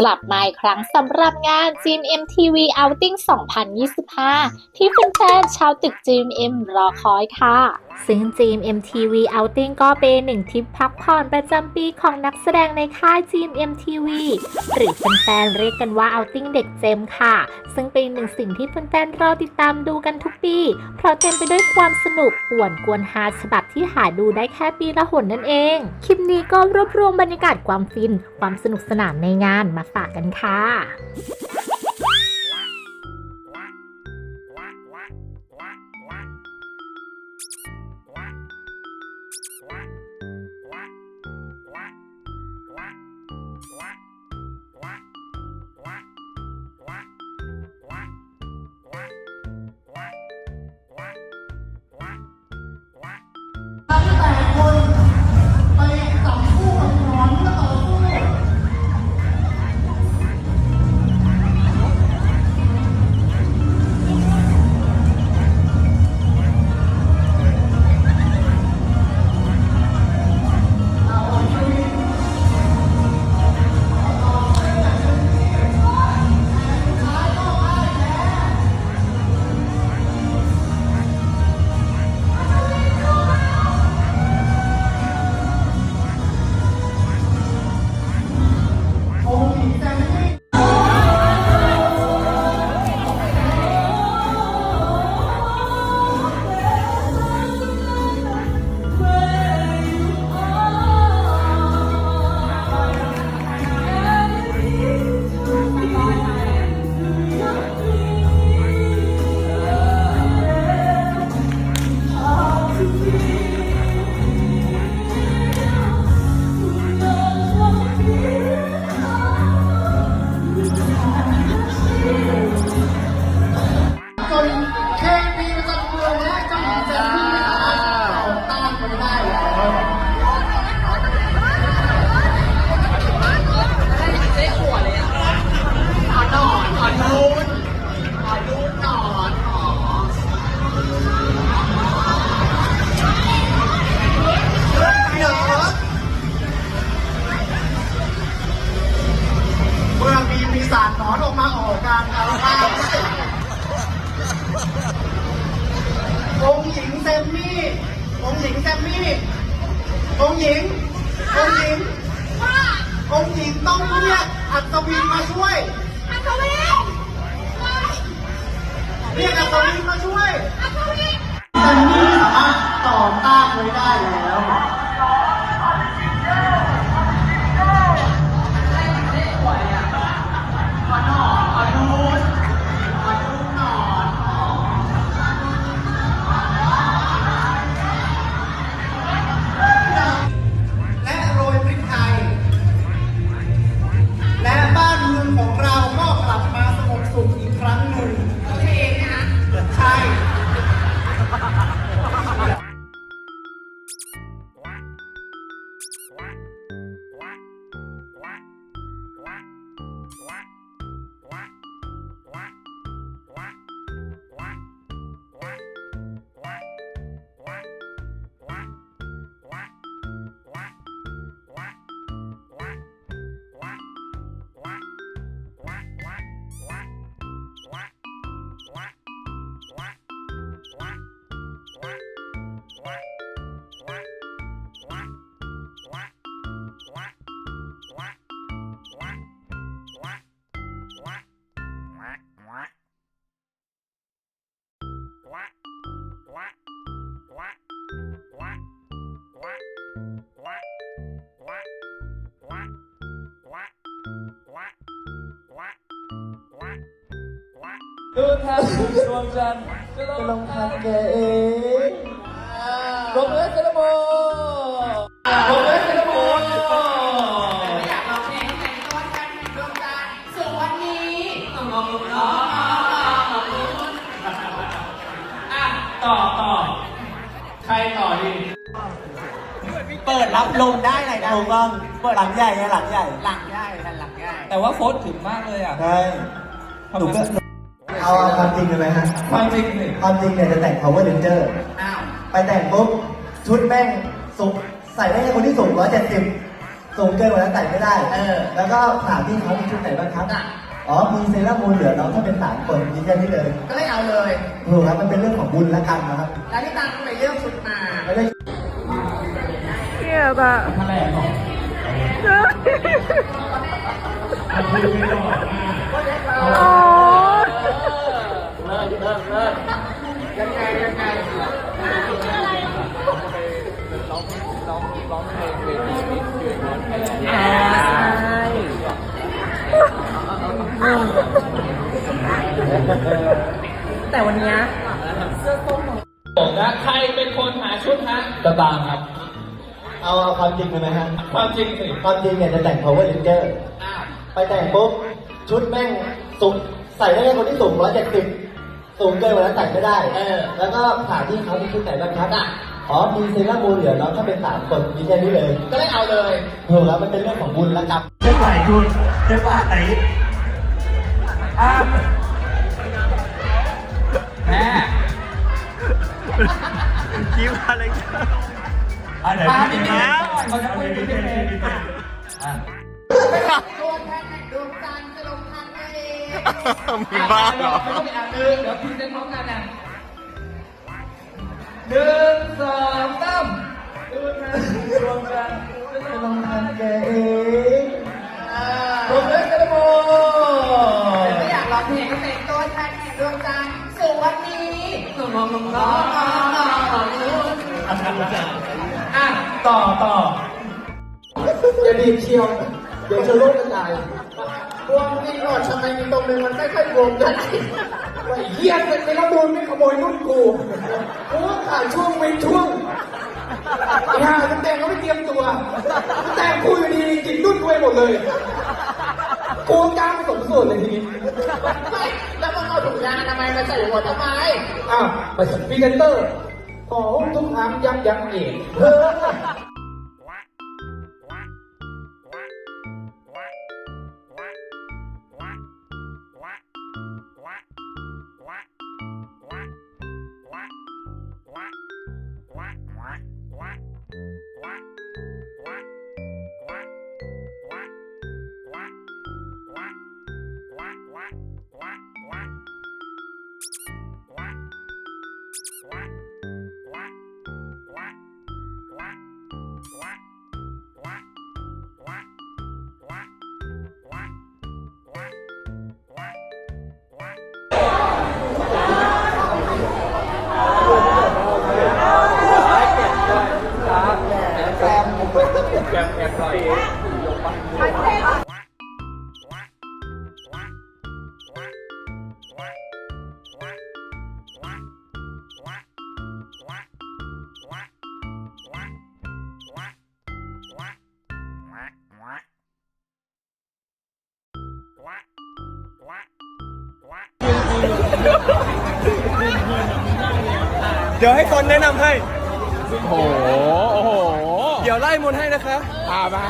กลับมาอีกครั้งสำหรับงาน GMMTV Outing 2025 ที่แฟนๆชาวตึก GMM รอคอยค่ะ ซึ่ง GMMTV Outing ก็เป็นหนึ่งทริปพักผ่อนประจำปีของนักแสดงในค่าย GMMTV หรือแฟนๆเรียกกันว่า Outing เด็กเจมค่ะ ซึ่งเป็นหนึ่งสิ่งที่แฟนๆรอติดตามดูกันทุกปี เพราะเต็มไปด้วยความสนุกป่วนกวนฮาฉบับที่หาดูได้แค่ปีละหนนั่นเอง คลิปนี้ก็รวบรวมบรรยากาศความฟิน ความสนุกสนานในงานมาฝากกันค่ะ ดูทางคุณดวงจันทร์จะลงทันแกเองปรบมือให้เซเลโมปรบมือให้เซเลโมส่วนวันนี้ต่อต่อใครต่อดีเปิดรับลมได้ไรนะถูกต้องเปิดหลังใหญ่ไงหลังใหญ่ หลังง่ายทันหลังง่ายแต่ว่าโฟสถึงมากเลยอะใช่หนูก็ เอาเอาความจริงกันไหมฮะ ความจริงสิความจริงเนี่ยจะแต่ง power ranger อ้าว ไปแต่งปุ๊บชุดแม่งสูงใส่ได้แค่คนที่สูงร้อยเจ็ดสิบสูงเกินกว่านั้นใส่ไม่ได้ เออ แล้วก็ถามพี่เขามีชุดไหนบ้างครับอ๋อ มีเซรั่มมูลเหลือน้องถ้าเป็นสามคนมีแค่นี้เลยก็เลยเอาเลยถูกครับมันเป็นเรื่องของบุญและกรรมนะครับแล้วพี่ตังก็ไปเลือกชุดมาไม่ได้แริ่มเริ่มยังไงยังไงอะไรร้องร้องร้องเพลงเวทีนิดเดียวใช่แต่วันนี้เสื้อต้มผมนะใครเป็นคนหาชุดฮะตะบางครับ เอาเอาความจริงเลยไหมฮะ ความจริงสิความจริงเนี่ยจะแต่ง power ranger ไปแต่งปุ๊บชุดแม่งสูงใส่ได้แค่คนที่สูงร้อยเจ็ดสิบ สูงเกินกว่านั้นใส่ไม่ได้ เออ แล้วก็ถามที่เขามีชุดไหนบ้างครับอ๋อมีเซรั่มมูลเหลือน้องถ้าเป็นสามคนมีแค่นี้เลยก็เลยเอาเลยถูกแล้วมันเป็นเรื่องของบุญและกรรมเจ้าฝ่ายคุณเจ้าฝ่ายแม่อะไรมาดิแม่เขาจะคุยกันเป็นตัวแทนแห่งดวงจันทร์จะลงทันเองบ้าเหรอไม่ต้องไปอ่านเลยเดี๋ยวพิมพ์เส้นพร้อมกันนะหนึ่งสองสามดวงจันทร์ดวงจันทร์จะลงทันแกเองรวมเลยกันโมไม่อยากร้องเพลงก็เป็นตัวแทนแห่งดวงจันทร์สวัสดีน้องน้องน้องน้องน้องอะต่อต่ออย่าดีบเชียว เดี๋ยวจะโรคกระจาย วงนี้ก่อนทำไมมีตรงนึงมันไม่ค่อยวงกันไอ้เหี้ยเป็นไปแล้วโดนไม่ขโมยนุ่นกูเพราะว่าขาดช่วงเว้นช่วงไอ้ห่าตั้งแต่งก็ไม่เตรียมตัวแต่งคุยดีๆกินนุ่นกูไปหมดเลยกูกล้าผสมส่วนเลยทีนี้ไม่แล้วมึงเอาถุงยางอนามัยมาใส่หัวทำไมอ้าวไปสักพรีเซนเตอร์ของทุกครั้งยับยั้งเอง เดี๋ยวให้ตนแนะนำให้ โอ้โห โอ้โห ดี๋ยวไล่มนต์ให้นะคะพามา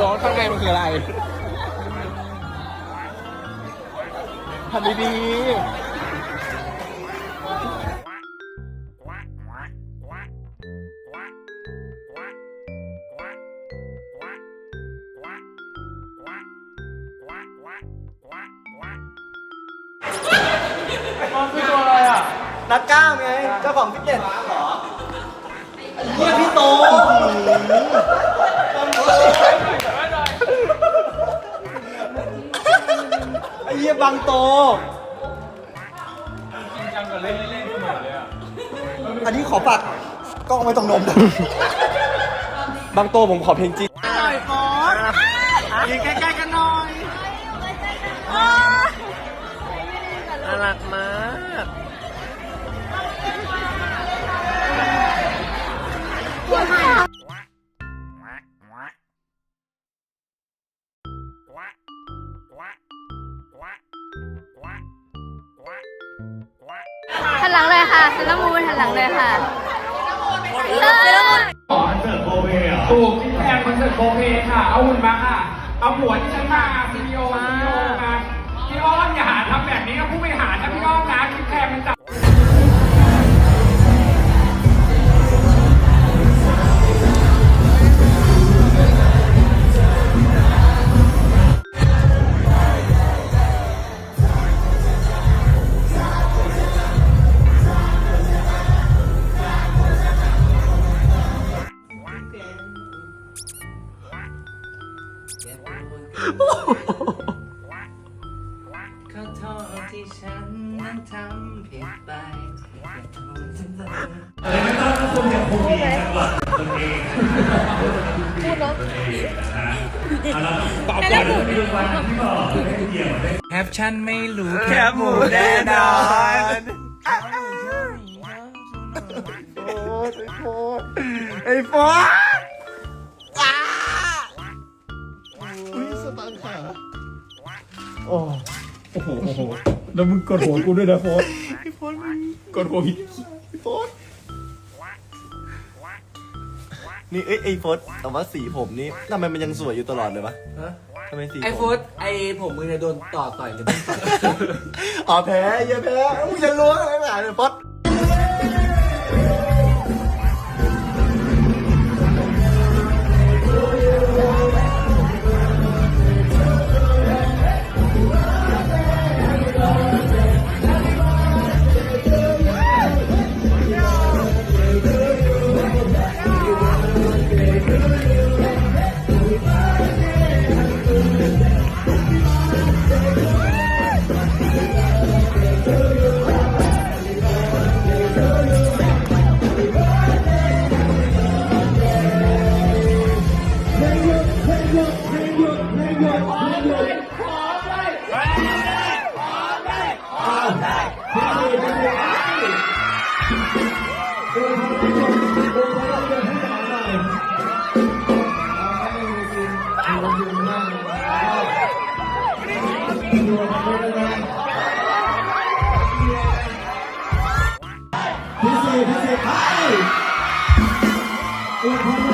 บอกข้างในมันคืออะไรทำดีๆ นักกล้ามไง เจ้าของฟิตเนสเฮียพี่โตไอ้เฮียบังโตอันนี้ขอฝากกล้องไว้ตรงนมนะบางโตผมขอเพลงจีนยืนใกล้ๆกันหน่อย หันหลังเลยค่ะเซรามูนหันหลังเลยค่ะเซรามูนถูกที่แพงคอนเสิร์ตโคเพค่ะ เอาหุ่นมาค่ะ เอาหัวที่ฉันมาซีโอซีโอมาพี่อ้อนอย่าหาทำแบบนี้ก็ผู้บริหารนะพี่ก้องนะคิดแพงมันจ โอ้โอ้โหโอ้โหแล้วมึงกดหัวกูด้วยนะโฟสไอ้โฟสมึงกดหัวผิดไอ้โฟสนี่เอ้ยไอ้โฟสแต่ว่าสีผมนี่ทำไมมันยังสวยอยู่ตลอดเลยวะทำไมสีผมไอโฟสไอผมมึงเนี่ยโดนต่อต่อยหรือไม่ต่อยอ๋อแพ้อย่าแพ้มึงจะรู้อะไรไม่หาเลยโฟส วกันด้วยนะพี่สี่พี่สี่ไปอวยพร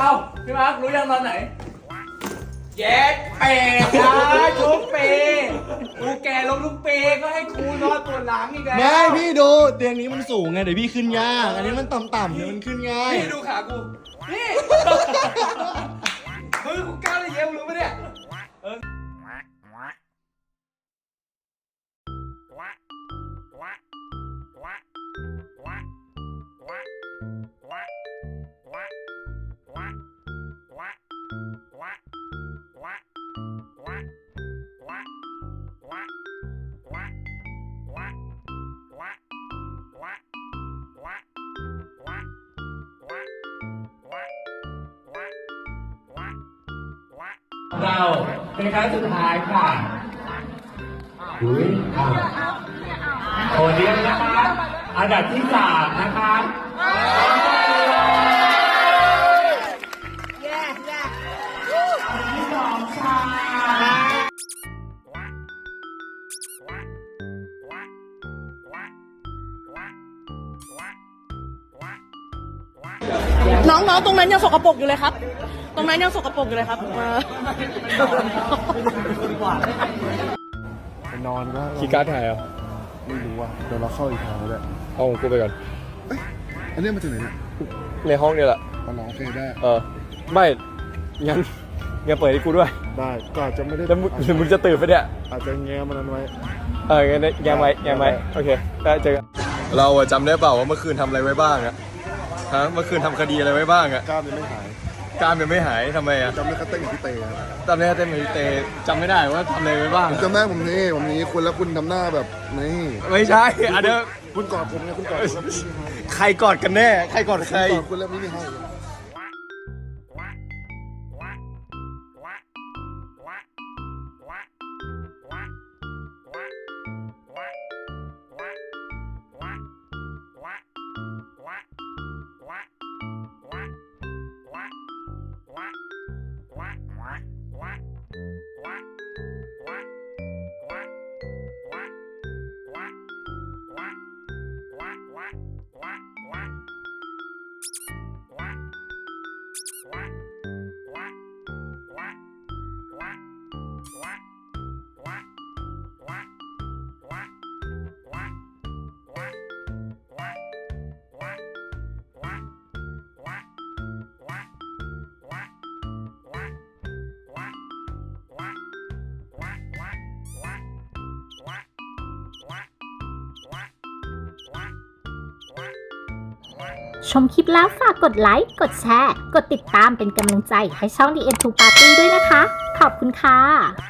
เอ้าพี่มาร์ครู้ยังตอนไหนแย่เปย์นะชุบเปย์กูแก่ลงทุกเปย์ก็ให้ครูนอนปวดหลังอีกแล้วไม่พี่ดูเตียงนี้มันสูงไงเดี๋ยวพี่ขึ้นยากอันนี้มันต่ำๆเดี๋ยวมันขึ้นง่ายนี่ดูขากูนี่มือกูก้าวเลยเยี่ยมรู้ปะเนี่ย เราเป็นครั้งสุดท้ายค่ะอุ้ยอ้าวโอเดียนนะคะอันดับที่สามนะคะอันดับที่สองค่ะน้องๆ ตรงนั้นยังสกปรกอยู่เลยครับต รงนั้นยังสกปรกอยู่เลยครับเออ ไปนอนก็คีย์การ์ดถ่ายเหรอะไม่รู้อะเดี๋ยวเราเข้าอีกทางแล้วแหละเอาของกูไปก่อน อันนี้มาจากไหนเนี่ยในห้องเนี่ยแหละเอาน้องโอเคได้ เออ ไม่งั้นงั้นเปิดให้กูด้วย ได้ก็อาจจะไม่ได้แล้วมึงหรือมึงจะตื่นไปเนี่ย อาจจะแง้มันนั้นไว้ เอองั้นแยังไว้แยังไว้ โอเคได้เจอกันเราอะจำได้เปล่าว่าเมื่อคืนทำอะไรไว้บ้างอะฮะ เมื่อคืนทำคดีอะไรไว้บ้างอะกล้ามยังไม่หาย กล้ามยังไม่หายทำไมอะจำได้แค่เต้นกับพี่เตะครับจำได้แต่ไม่เตจำไม่ได้ว่าทำอะไรไว้บ้างจำได้ผมนี่ผมนี้คุณแล้วคุณทำหน้าแบบนี่ไม่ใช่อันเดียวคุณกอดผมไงคุณกอดผมแล้วพี่ไม่ให้ใครกอดกันแน่ ใครกอดใคร กอดคุณแล้วพี่ไม่ให้ ชมคลิปแล้วฝากกดไลค์ กดแชร์ กดติดตามเป็นกำลังใจให้ช่อง The End to Party ด้วยนะคะ ขอบคุณค่ะ